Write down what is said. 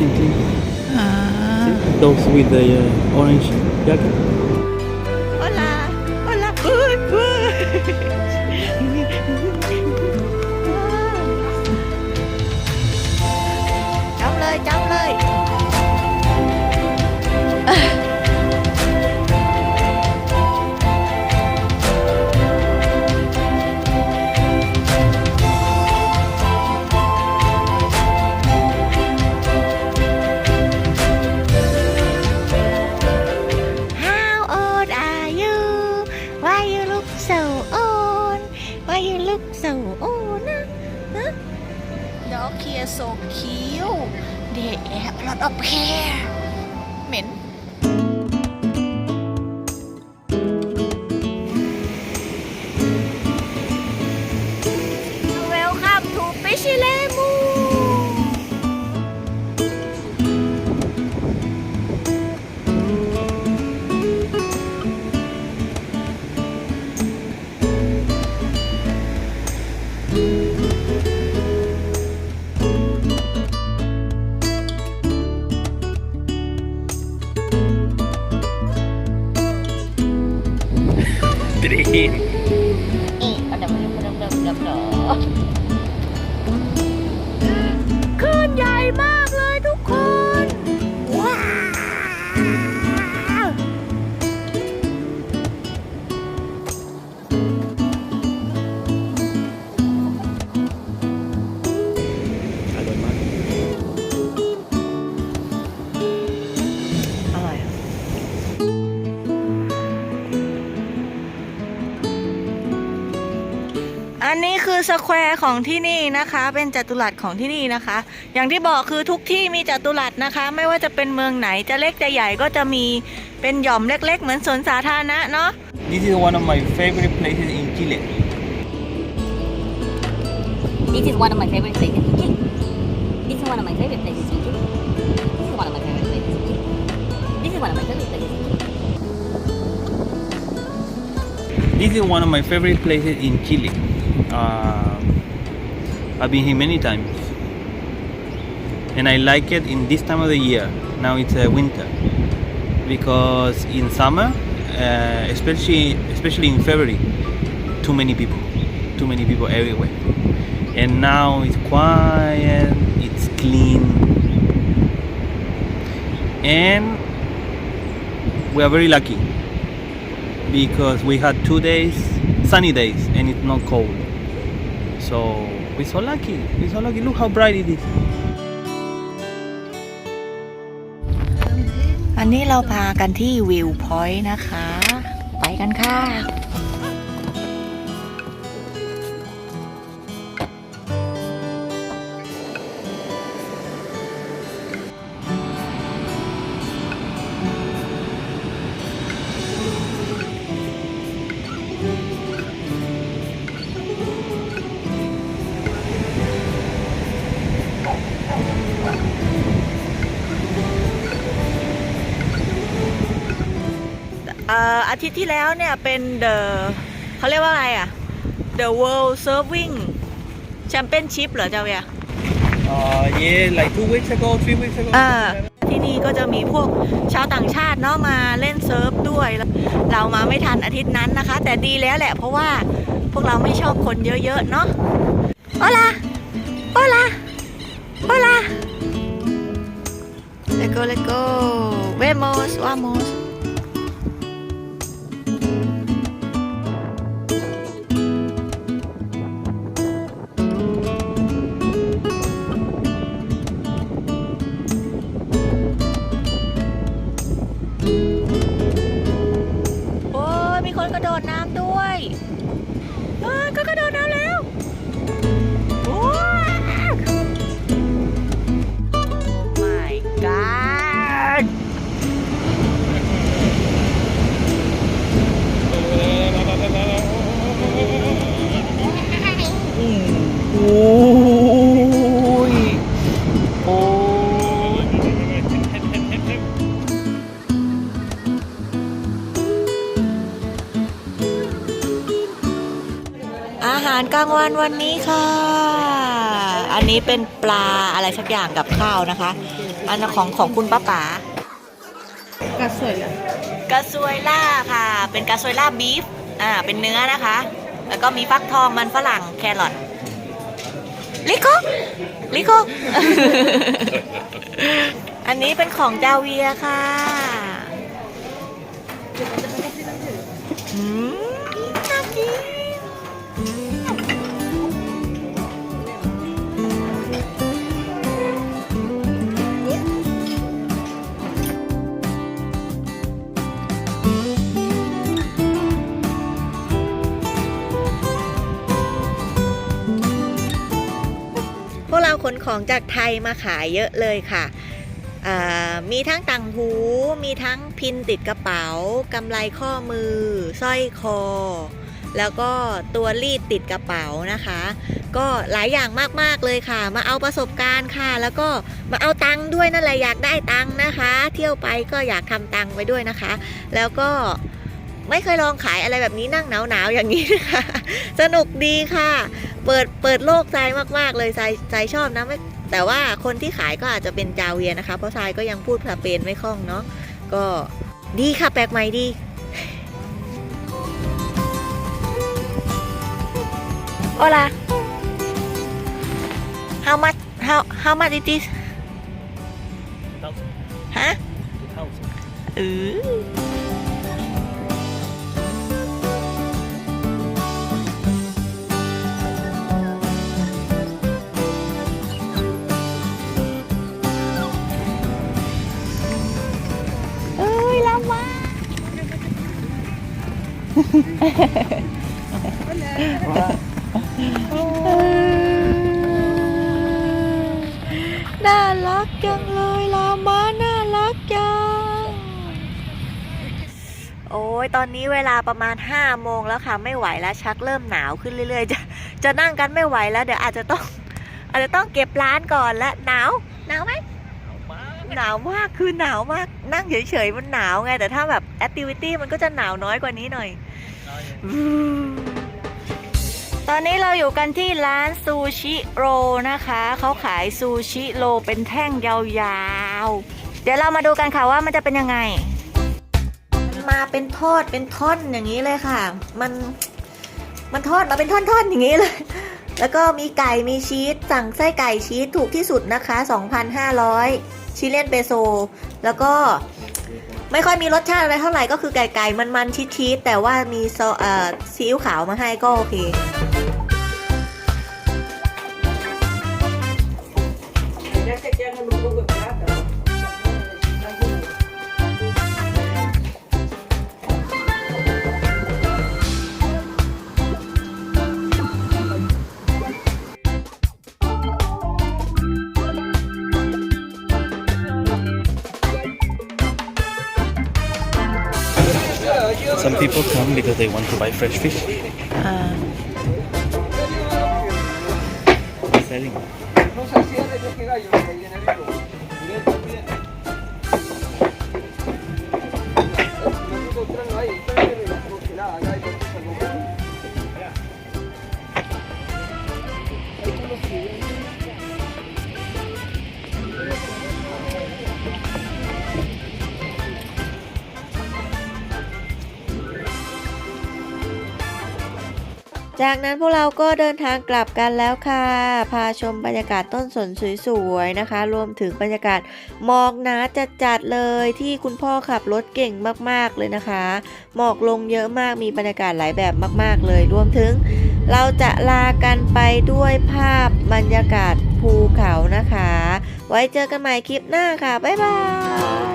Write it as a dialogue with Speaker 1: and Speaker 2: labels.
Speaker 1: walk around the beach in clean.
Speaker 2: อ่า
Speaker 1: See? Those with the uh, orange jacket.
Speaker 2: You look so old นะฮะ Dog here so cute They have a lot of hair เหม็น อันนี้คือสแควร์ของที่นี่นะคะ เป็นจัตุรัสของที่นี่นะคะ อย่างที่บอกคือทุกที่มีจัตุรัสนะคะ ไม่ว่าจะเป็นเมืองไหนจะเล็กจะใหญ่ก็จะมีเป็นหย่อมเล็ก ๆ เหมือนสวนสาธารณะเนาะ
Speaker 1: This is one of my favorite places in Chile.
Speaker 3: This is one of my favorite places in Chile. This is one of my favorite places in Chile. This is one of my favorite places in Chile. This is one of my favorite places in Chile.
Speaker 1: This is one of my favorite places in Chile. Uh, I've been here many times, and I like it in this time of the year. Now it's uh, winter, because in summer, uh, especially especially in February, too many people, too many people everywhere. And now it's quiet, it's clean, and we are very lucky. Because we had two days sunny days and it's not cold so we're so lucky we're so lucky look how bright it is
Speaker 2: อันนี้เราพากันที่วิวพอยต์นะคะ ไปกันค่ะ อ่ออาทิตย์ที่แล้วเนี่ยเป็น the เขาเรียกว่าอะไรอะ the world serving championship เหรอเจ้าเวีย
Speaker 1: uh yeah like two weeks ago three weeks ago
Speaker 2: อ่าที่นี่ก็จะมีพวกชาวต่างชาติเนาะมาเล่นเซิร์ฟด้วย เรามาไม่ทันอาทิตย์นั้นนะคะ แต่ดีแล้วแหละเพราะว่าพวกเราไม่ชอบคนเยอะๆเนาะโอลาโอลาโอลา Let's go let's go vamos vamos อาหารกลางวันวันนี้ค่ะอันอันนี้เป็นปลาอะไรสักอย่างกับข้าวนะคะ อันนนของของคุณป้าป๋าก
Speaker 4: ระสวยละ
Speaker 2: กระซวยล่าค่ะ เป็นกระซวยล่าบีฟ อ่า เป็นเนื้อนะคะ แล้วก็มีฟักทองมันฝรั่งแครอทลิโกลิโกอันนี้เป็นของจาเวียค่ะอืม ของจากไทยมาขายเยอะเลยค่ะ มีทั้งต่างหู มีทั้งพินติดกระเป๋ากำไลข้อมือสร้อยคอ แล้วก็ตัวรีดติดกระเป๋านะคะ ก็หลายอย่างมากๆเลยค่ะ มาเอาประสบการณ์ค่ะ แล้วก็มาเอาตังค์ด้วยนั่นแหละอยากได้ตังค์นะคะ เที่ยวไปก็อยากทำตังค์ไปด้วยนะคะ แล้วก็ ไม่เคยลองขายอะไรแบบนี้นั่งหนาวๆอย่างนี้นะคะสนุกดีค่ะ เปิดเปิดโลกทรายมากๆ เลยทรายทรายชอบนะไม่แต่ว่าคนที่ขายก็อาจจะเป็นจาเวียนะคะ เพราะทรายก็ยังพูดสเปนไม่คล่องเนาะก็ดีค่ะแปลกใหม่ดี Hola How much how how much it is ฮะเออ น่ารักจังเลยลามาน่ารักจัง โอ้ยตอนนี้เวลาประมาณ5โมงแล้วค่ะ ไม่ไหวแล้วชักเริ่มหนาวขึ้นเรื่อยๆ จะจะนั่งกันไม่ไหวแล้ว เดี๋ยวอาจจะต้อง อาจจะต้องเก็บร้านก่อนและหนาวหนาวไหมหนาวมากคือหนาวมากนั่งเฉยๆมันหนาวไง แต่ถ้าแบบแอคทิวิตี้มันก็จะหนาวน้อยกว่านี้หน่อย ตอนนี้เราอยู่กันที่ร้านซูชิโรนะคะ เขาขายซูชิโรเป็นแท่งยาวๆ เดี๋ยวเรามาดูกันค่ะว่ามันจะเป็นยังไงมันมาเป็นทอดเป็นท่อนอย่างนี้เลยค่ะ มันมันทอดมาเป็นท่อนๆอย่างนี้เลย แล้วก็มีไก่มีชีสสั่งไส้ไก่ชีสถูกที่สุดนะคะ 2,500 ชิเลนเปโซ แล้วก็ ไม่ค่อยมีรสชาติอะไรเท่าไหร่ก็คือไก่ไก่มันมันชีสชีสแต่ว่ามีซอสซีอิ๊วขาวมาให้ก็โอเค
Speaker 1: Some people come because they want to buy fresh fish.
Speaker 2: อ่า
Speaker 1: They're selling.
Speaker 2: จากนั้นพวกเราก็เดินทางกลับกันแล้วค่ะ พาชมบรรยากาศต้นสนสวยๆนะคะ รวมถึงบรรยากาศหมอกหนาจัดๆเลยที่คุณพ่อขับรถเก่งมากๆเลยนะคะ หมอกลงเยอะมากมีบรรยากาศหลายแบบมาก ๆ เลย รวมถึงเราจะลากันไปด้วยภาพบรรยากาศภูเขานะคะ ไว้เจอกันใหม่คลิปหน้าค่ะ บ๊ายบาย